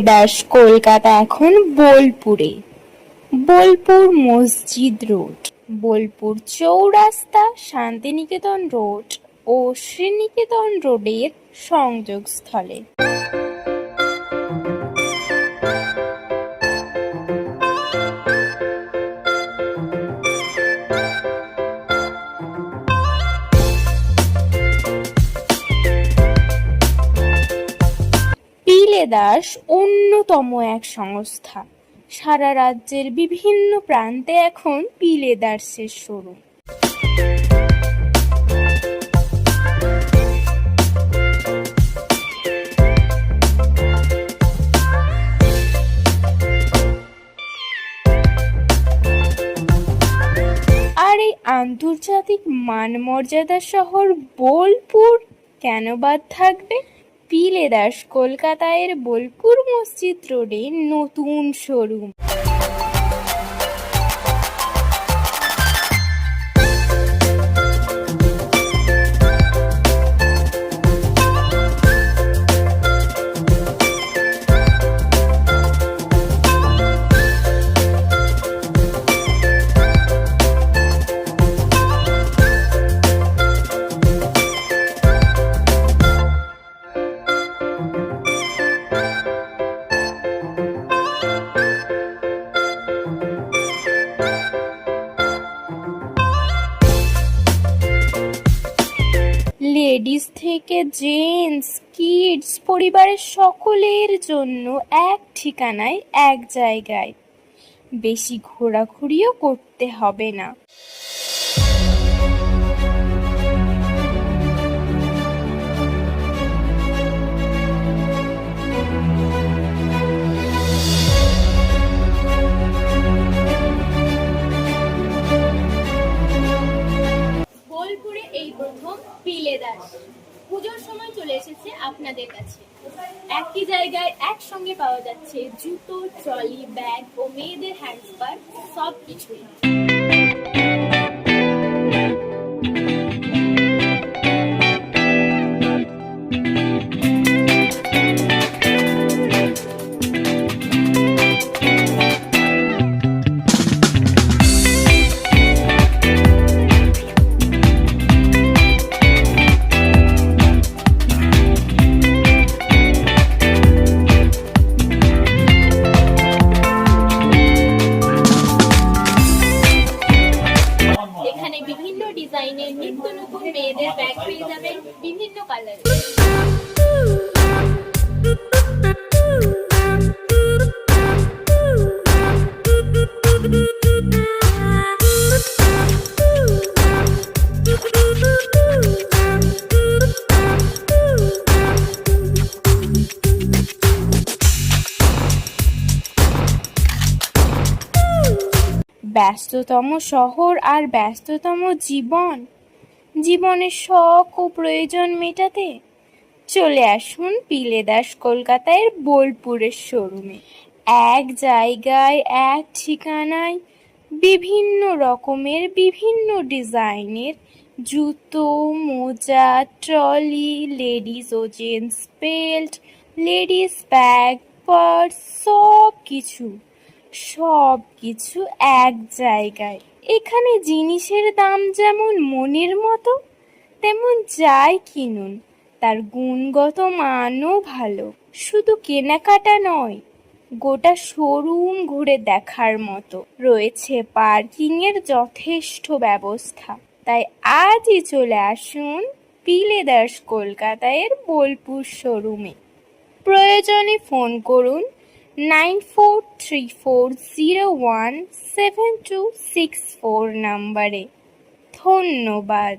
দাস কলকাতা এখন বোলপুরে। Bolpur Masjid road, Bolpur Chowrasta, Santiniketan road ও শ্রীনিকেতন রোডের সংযোগস্থলে। পিলে দাস অন্যতম এক সংস্থা। সারা রাজ্যের বিভিন্ন প্রান্তে এখন পিলে দাসের শোরুম। আর এই আন্তর্জাতিক মানমর্যাদা শহর বোলপুর কেন বাদ থাকবে? পিলে দাস কলকাতায়ের বোলপুর মসজিদ রোডে নতুন শোরুম। লেডিস থেকে জেন্টস, কিডস, পরিবারের সকলের জন্য এক ঠিকানায়, এক জায়গায়। বেশি ঘোরাঘুরিও করতে হবে না। পুজোর সময় চলে এসেছে আপনাদের কাছে। একই জায়গায় একসঙ্গে পাওয়া যাচ্ছে জুতো, ট্রলি, ব্যাগ ও মেয়েদের হ্যান্ডস্পার সব কিছুই এখানে বিভিন্ন ডিজাইনের নিত্য নতুন মেয়েদের ব্যাগ পেয়ে যাবেন বিভিন্ন কালারে ব্যস্ততম শহর আর ব্যস্ততম জীবন। জীবনের শখ ও প্রয়োজন মেটাতে চলে আসুন পিলে দাস কলকাতায় বোলপুরের শোরুমে। এক জায়গায়, এক ঠিকানায় বিভিন্ন রকমের, বিভিন্ন ডিজাইনের জুতো, মোজা, ট্রলি, লেডিস ও gents belt, ladies bag, purse সব কিছু সব কিছু এক জায়গায়। এখানে জিনিসের দাম যেমন মনের মতো, তেমন যাই কিনুন। তার গুণগত মানও ভালো। শুধু কেনাকাটা নয়, গোটা শোরুম ঘুরে দেখার মতো। রয়েছে পার্কিংয়ের যথেষ্ট ব্যবস্থা। তাই আজই চলে আসুন পিলে দাস কলকাতায়ের বোলপুর শোরুমে। প্রয়োজনে ফোন করুন nine four three four zero one seven two six four নাম্বারে। ধন্যবাদ।